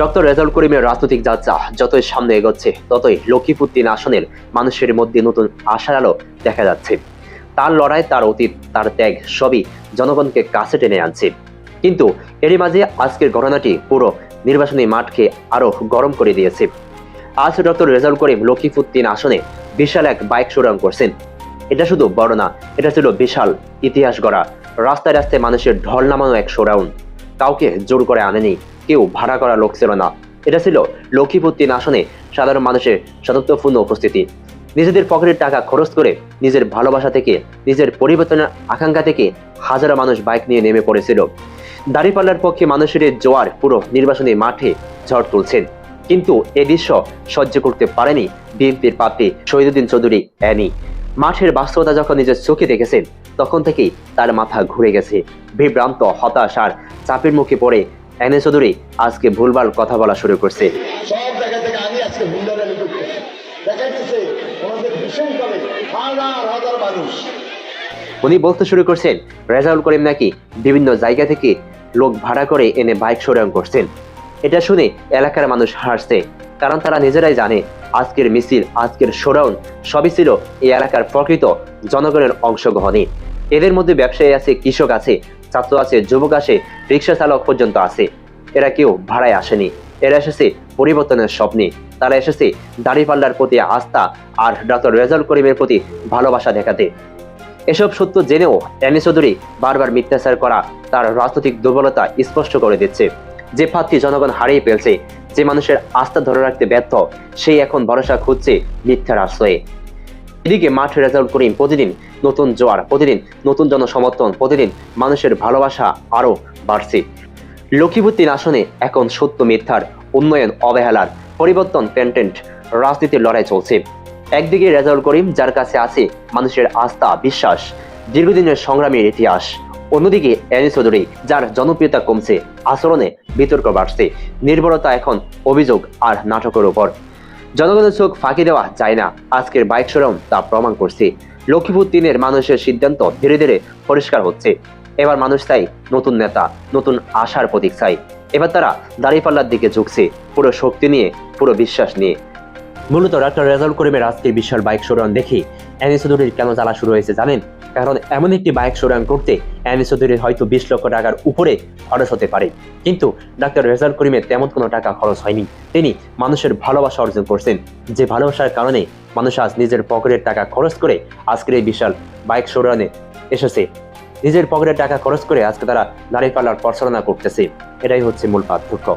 Doctor Rezaul করিমের রাজনৈতিক যাত্রা যতই সামনে এগোচ্ছে, ততই লক্ষ্মীপুর তিন আসনের মানুষের মধ্যে নতুন আশার আলো দেখা যাচ্ছে। তার লড়াই, তার অতীত, তার ত্যাগ সবই জনগণকে কাছে টেনে আনছে। কিন্তু এরই মাঝে আজকের ঘটনাটি পুরো নির্বাচনী মাঠকে আরও গরম করে দিয়েছে। আজ ডক্টর রেজাউল করিম লক্ষ্মীপুর তিন আসনে বিশাল এক বাইক শোডাউন করছেন। এটা শুধু বড় না, এটা ছিল বিশাল ইতিহাস গড়া, রাস্তায় রাস্তায় মানুষের ঢল নামানো এক শোডাউন কাউকে জোর করে আনেনি, কেউ ভাড়া করা লোক ছিল না। এটা ছিল লক্ষ্মীপুর তিন আসনে সাধারণ মানুষের সতত্বপূর্ণ উপস্থিতি। নিজেদের পকেটের টাকা খরচ করে নিজের ভালোবাসা থেকে, নিজের পরিবর্তনের আকাঙ্ক্ষা থেকে হাজারো মানুষ বাইক নিয়ে নেমে পড়েছিল। দাঁড়িপাল্লার পক্ষে মানুষের জোয়ার পুরো নির্বাচনী মাঠে ঝড় তুলছেন। কিন্তু এ দৃশ্য সহ্য করতে পারেনি বিএনপির প্রার্থী শহীদুদ্দিন চৌধুরী, অ্যানি। মাঠের বাস্তবতা যখন নিজের চোখে দেখেছেন তখন থেকেই তার মাথা ঘুরে গেছে। বিভ্রান্ত হতাশ আর চাপের মুখে পড়ে অ্যানি চৌধুরী আজকে ভুলভাল কথা বলা শুরু করছে। সব জায়গা থেকে আমি আজকে হাজার হাজার মানুষ। উনি বলতে শুরু করছেন রেজাউল করিম নাকি বিভিন্ন জায়গা থেকে লোক ভাড়া করে এনে বাইক শোডাউন করছেন। এটা শুনে এলাকার মানুষ হাসছে কারণ তারা নিজেরাই জানে আজকের মিছিল, আজকের শোডাউন সবই ছিল এই এলাকার প্রকৃত জনগণের অংশগ্রহণে এদের মধ্যে ব্যবসায়ী আছে, কৃষক আছে, ছাত্র আছে, যুবক আছে, রিক্সা চালক পর্যন্ত আছে। এরা কেউ ভাড়ায় আসেনি। এরা এসেছে পরিবর্তনের স্বপ্নে। তারা এসেছে দাড়িপাল্লার প্রতি আস্থা আর ডক্টর রেজাল করিমের প্রতি ভালোবাসা দেখাতে। এসব সত্য জেনেও অ্যানি চৌধুরী বারবার মিথ্যাচার করা তার রাজনৈতিক দুর্বলতা স্পষ্ট করে দিচ্ছে। যে প্রার্থী জনগণ হারিয়ে ফেলছে যে মানুষের আস্থা ধরে রাখতে ব্যর্থ, সেই এখন ভরসা খুঁজছে মিথ্যার আশ্রয়ে এদিকে মাঠ রেজাল্ট করিম প্রতিদিন নতুন জোয়ার, প্রতিদিন নতুন জনসমর্থন, প্রতিদিন মানুষের ভালোবাসা আরও বাড়ছে। লক্ষ্মীপুর আসনে এখন সত্য মিথ্যার উন্নয়ন অবহেলার পরিবর্তন পেন্টেন্ট রাজনীতির লড়াই চলছে। একদিকে রেজাউল করিম, যার কাছে আছে মানুষের আস্থা, বিশ্বাস, দীর্ঘদিনের সংগ্রামের ইতিহাস। অন্যদিকে অ্যানি চৌধুরী, যার জনপ্রিয়তা কমছে, আচরণে বিতর্ক বাড়ছে। নির্ভরতা এখন অভিযোগ আর নাটকের উপর। জনগণের চোখ ফাঁকি দেওয়া যায় না। আজকের বাইক শোরুম তা প্রমাণ করছে। লক্ষ্মীপুর তিনের মানুষের সিদ্ধান্ত ধীরে ধীরে পরিষ্কার হচ্ছে। এবার মানুষ চাই নতুন নেতা, নতুন আশার প্রতীক চাই এবার তারা দাঁড়িপাল্লার দিকে ঝুঁকছে, পুরো শক্তি নিয়ে, পুরো বিশ্বাস নিয়ে। মূলত ডাক্তার রেজাউল করিমের আজকের বিশাল বাইক শোডাউন দেখি অ্যানি চৌধুরীর কেন জ্বালা শুরু হয়েছে জানেন? কারণ এমন একটি বাইক শোডাউন করতে অ্যানি চৌধুরীর হয়তো বিশ লক্ষ টাকার উপরে খরচ হতে পারে। কিন্তু ডাক্তার রেজাউল করিমের তেমন কোনো টাকা খরচ হয়নি। তিনি মানুষের ভালোবাসা অর্জন করছেন। যে ভালোবাসার কারণে মানুষ আজ নিজের পকেটের টাকা খরচ করে আজকের এই বিশাল বাইক শোডাউনে এসেছে। নিজের পকেটের টাকা খরচ করে আজকে তারা দাঁড়িয়ে পাল্লার প্রচারণা করতেছে। এটাই হচ্ছে মূল পার্থক্য।